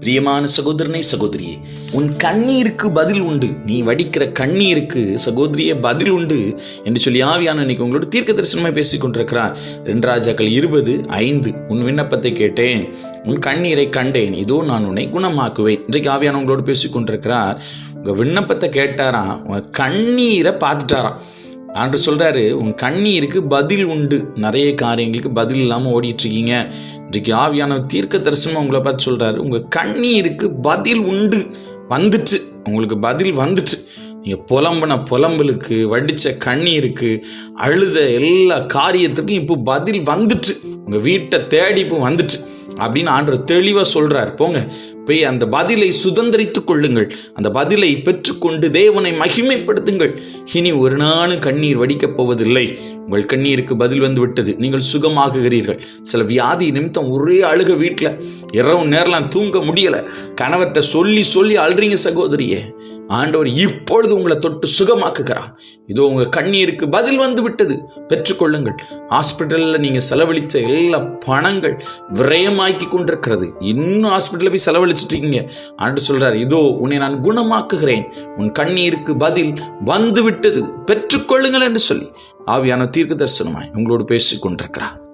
பிரியமான சகோதரனை சகோதரியே உன் கண்ணீருக்கு பதில் உண்டு. நீ வடிக்கிற கண்ணீருக்கு சகோதரிய பதில் உண்டு என்று சொல்லி ஆவியான இன்னைக்கு உங்களோட தீர்க்க தரிசனமாக பேசிக் கொண்டிருக்கிறார். ரெண்டு ராஜாக்கள் இருபது ஐந்து உன் விண்ணப்பத்தை கேட்டேன். உன் கண்ணீரை கண்டேன். இதோ நான் உன்னை குணமாக்குவேன் இன்றைக்கு ஆவியான உங்களோடு பேசிக் கொண்டிருக்கிறார். உங்க விண்ணப்பத்தை கேட்டாராம். உங்க கண்ணீரை பார்த்துட்டாராம். ஆண்டு சொல்கிறாரு உன் கண்ணீருக்கு பதில் உண்டு. நிறைய காரியங்களுக்கு பதில் இல்லாமல் ஓடிட்டுருக்கீங்க. இன்றைக்கு ஆவியான தீர்க்க தரிசனம் உங்களை பார்த்து சொல்கிறாரு உங்கள் கண்ணீருக்கு பதில் உண்டு. வந்துட்டு உங்களுக்கு பதில் வந்துட்டு. நீங்கள் புலம்புன புலம்பலுக்கு வடித்த கண்ணீருக்கு அழுத எல்லா காரியத்துக்கும் இப்போ பதில் வந்துட்டு. உங்கள் வீட்டை தேடி இப்போ வந்துட்டு. அப்படின்னு ஆண்டு தெளிவாக சொல்கிறார் போங்க போய் அந்த பதிலை சுதந்திரித்துக் கொள்ளுங்கள். அந்த பதிலை பெற்றுக்கொண்டு தேவனை மகிமைப்படுத்துங்கள். இனி ஒரு நாளும் கண்ணீர் வடிக்கப் போவதில்லை. உங்கள் கண்ணீருக்கு பதில் வந்து விட்டது. நீங்கள் சுகமாகுகிறீர்கள். சில வியாதி நிமித்தம் ஒரே அழுக வீட்டில் இரவு நேரம்லாம் தூங்க முடியலை. கணவர்கிட்ட சொல்லி சொல்லி அழுறீங்க சகோதரியே. ஆண்டவர் இப்பொழுது உங்களை தொட்டு சுகமாக்குகிறார். இதோ உங்கள் கண்ணீருக்கு பதில் வந்து விட்டது. பெற்றுக்கொள்ளுங்கள். ஹாஸ்பிட்டலில் நீங்கள் செலவழித்த எல்லா பணங்கள் விரயமாக்கி கொண்டிருக்கிறது. இன்னும் ஹாஸ்பிட்டலில் போய் செலவழிச்சிட்டு இருக்கீங்க. ஆண்டு சொல்கிறார் இதோ உன்னை நான் குணமாக்குகிறேன். உன் கண்ணீருக்கு பதில் வந்து விட்டது. பெற்றுக்கொள்ளுங்கள் என்று சொல்லி. ஆவியான தீர்க்க தரிசனமாய் உங்களோடு பேசிக் கொண்டிருக்கிறார்.